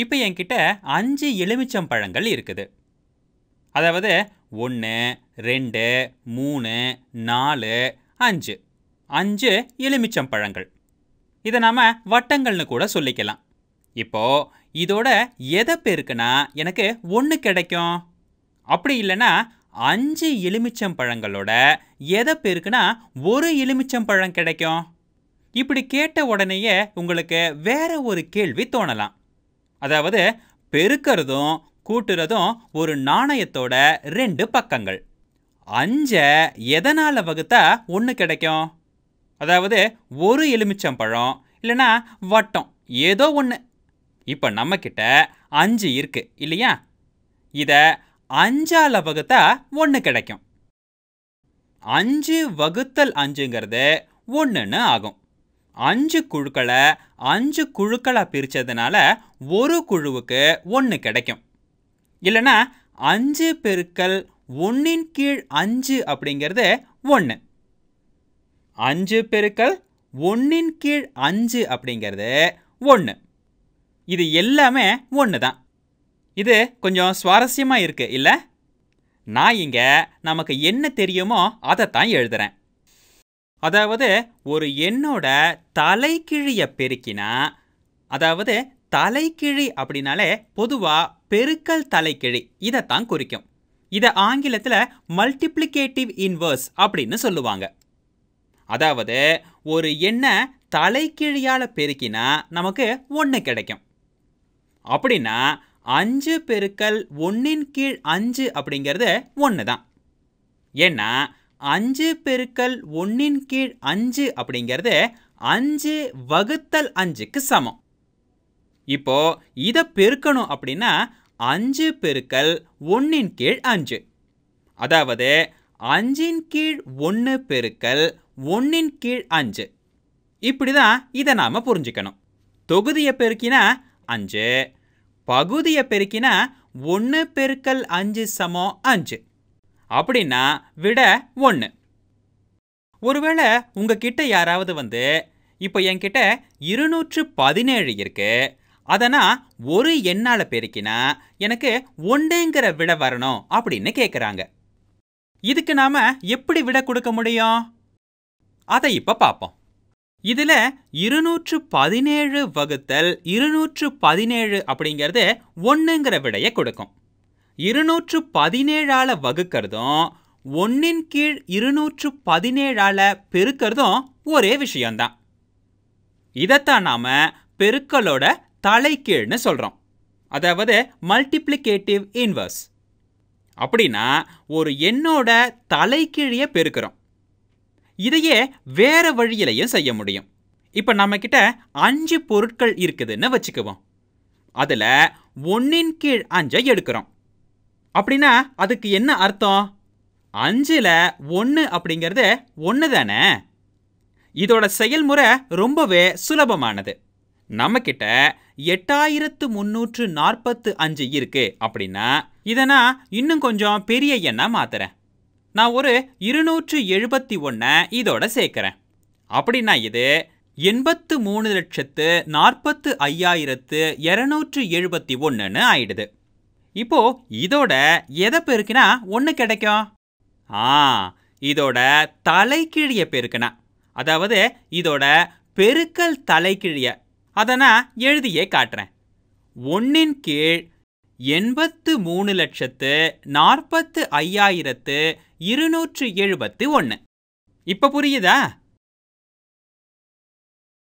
இப்போ என்கிட்ட அஞ்சு எலுமிச்சம் பழங்கள் இருக்குது. அதாவது ஒன்று ரெண்டு மூணு நாலு அஞ்சு. அஞ்சு எலுமிச்சம் பழங்கள். இதை நாம் வட்டங்கள்னு கூட சொல்லிக்கலாம். இப்போது இதோட எதை பெருக்குனா எனக்கு ஒன்று கிடைக்கும்? அப்படி இல்லைன்னா அஞ்சு எலுமிச்சம் பழங்களோட எதை பெருக்குனா ஒரு எலுமிச்சம் பழம் கிடைக்கும்? இப்படி கேட்ட உடனேயே உங்களுக்கு வேற ஒரு கேள்வி தோணலாம். அதாவது பெருக்கிறதும் கூட்டுறதும் ஒரு நாணயத்தோட ரெண்டு பக்கங்கள். அஞ்சை எதனால் வகுத்தா ஒன்று கிடைக்கும்? அதாவது ஒரு எலுமிச்சம்பழம் இல்லைனா இல்லைன்னா வட்டம் ஏதோ ஒன்று இப்போ நம்மக்கிட்ட அஞ்சு இருக்குது இல்லையா? இதை அஞ்சால் வகுத்தா ஒன்று கிடைக்கும். அஞ்சு வகுத்தல் அஞ்சுங்கிறது ஒன்றுன்னு ஆகும். அஞ்சு குழுக்களை அஞ்சு குழுக்களாக பிரித்ததுனால ஒரு குழுவுக்கு ஒன்று கிடைக்கும். இல்லைன்னா அஞ்சு பெருக்கல் ஒன்றின் கீழ் அஞ்சு அப்படிங்கிறது ஒன்று. அஞ்சு பெருக்கல் ஒன்றின் கீழ் அஞ்சு அப்படிங்கிறது ஒன்று. இது எல்லாமே ஒன்று தான். இது கொஞ்சம் சுவாரஸ்யமாக இருக்குது இல்லை? நான் இங்கே நமக்கு என்ன தெரியுமோ அதைத்தான் எழுதுகிறேன் அதாவது ஒரு எண்ணோட தலைக்கிழியை பெருக்கினா அதாவது தலைக்கிழி அப்படின்னாலே பொதுவாக பெருக்கல் தலைக்கிழி. இதைத்தான் குறிக்கும். இதை ஆங்கிலத்தில் மல்டிப்ளிகேட்டிவ் இன்வர்ஸ் அப்படின்னு சொல்லுவாங்க. அதாவது ஒரு எண்ணை தலைக்கிழியால் பெருக்கினா நமக்கு ஒன்று கிடைக்கும். அப்படின்னா அஞ்சு பெருக்கல் ஒன்றின் கீழ் அஞ்சு அப்படிங்கிறது ஒன்று தான் ஏன்னா அஞ்சு பெருக்கல் ஒன்றின் கீழ் அஞ்சு அப்படிங்கிறது அஞ்சு வகுத்தல் அஞ்சுக்கு சமம். இப்போ இதை பெருக்கணும் அப்படின்னா அஞ்சு பெருக்கல் ஒன்றின் கீழ் அஞ்சு. அதாவது அஞ்சின் கீழ் ஒன்று பெருக்கல் ஒன்றின் கீழ் அஞ்சு. இப்படி தான் இதை நாம் புரிஞ்சுக்கணும். தொகுதியை பெருக்கினா அஞ்சு பகுதியை பெருக்கினா ஒன்று பெருக்கல் அஞ்சு சமம் அஞ்சு. அப்படின்னா விட ஒன்று ஒருவேளை உங்ககிட்ட யாராவது வந்து இப்போ என்கிட்ட இருநூற்று பதினேழு இருக்கு அதை நான் ஒரு எண்ணால் பெருக்கினா எனக்கு ஒன்றுங்கிற விட வரணும் அப்படின்னு கேட்குறாங்க இதுக்கு நாம் எப்படி விட கொடுக்க முடியும்? அதை இப்போ பார்ப்போம் இதில் இருநூற்று பதினேழு வகுத்தல் இருநூற்று பதினேழு அப்படிங்கிறது ஒன்றுங்கிற விடையை கொடுக்கும். இருநூற்று பதினேழால் வகுக்கிறதும் ஒன்றின் கீழ் இருநூற்று பதினேழால் பெருக்கிறதும் ஒரே விஷயம்தான். இதைத்தான் நாம் பெருக்களோட தலைக்கீழ்னு சொல்கிறோம் அதாவது மல்டிப்ளிகேட்டிவ் இன்வர்ஸ் அப்படின்னா ஒரு எண்ணோட தலைகீழியை பெருக்கிறோம். இதையே வேறு வழியிலையும் செய்ய முடியும். இப்போ நம்மக்கிட்ட அஞ்சு பொருட்கள் இருக்குதுன்னு வச்சுக்குவோம். அதில் ஒன்றின் கீழ் அஞ்சை எடுக்கிறோம். அப்படின்னா அதுக்கு என்ன அர்த்தம்? அஞ்சில் ஒன்று அப்படிங்கிறது ஒன்று தானே? இதோட செயல்முறை ரொம்பவே சுலபமானது. நம்மக்கிட்ட எட்டாயிரத்து முந்நூற்று நாற்பத்து அஞ்சு இருக்குது அப்படின்னா இதை நான் இன்னும் கொஞ்சம் பெரிய எண்ணாக மாற்றுறேன் நான் ஒரு இருநூற்று எழுபத்தி ஒன்றை இதோட சேர்க்குறேன். அப்படின்னா இது எண்பத்து மூணு லட்சத்து நாற்பத்து ஐயாயிரத்து இரநூற்று எழுபத்தி ஒன்றுன்னு ஆயிடுது. இப்போ இதோட எதை பெருக்கினா ஒன்று கிடைக்கும்? ஆ இதோட தலைக்கிழிய பெருக்கினா. அதாவது இதோட பெருக்கல் தலைக்கிழிய அதை நான் எழுதியே காட்டுறேன். ஒன்றின் கீழ் எண்பத்து மூணு லட்சத்து நாற்பத்து ஐயாயிரத்து இருநூற்று எழுபத்து ஒன்று இப்போ புரியுதா?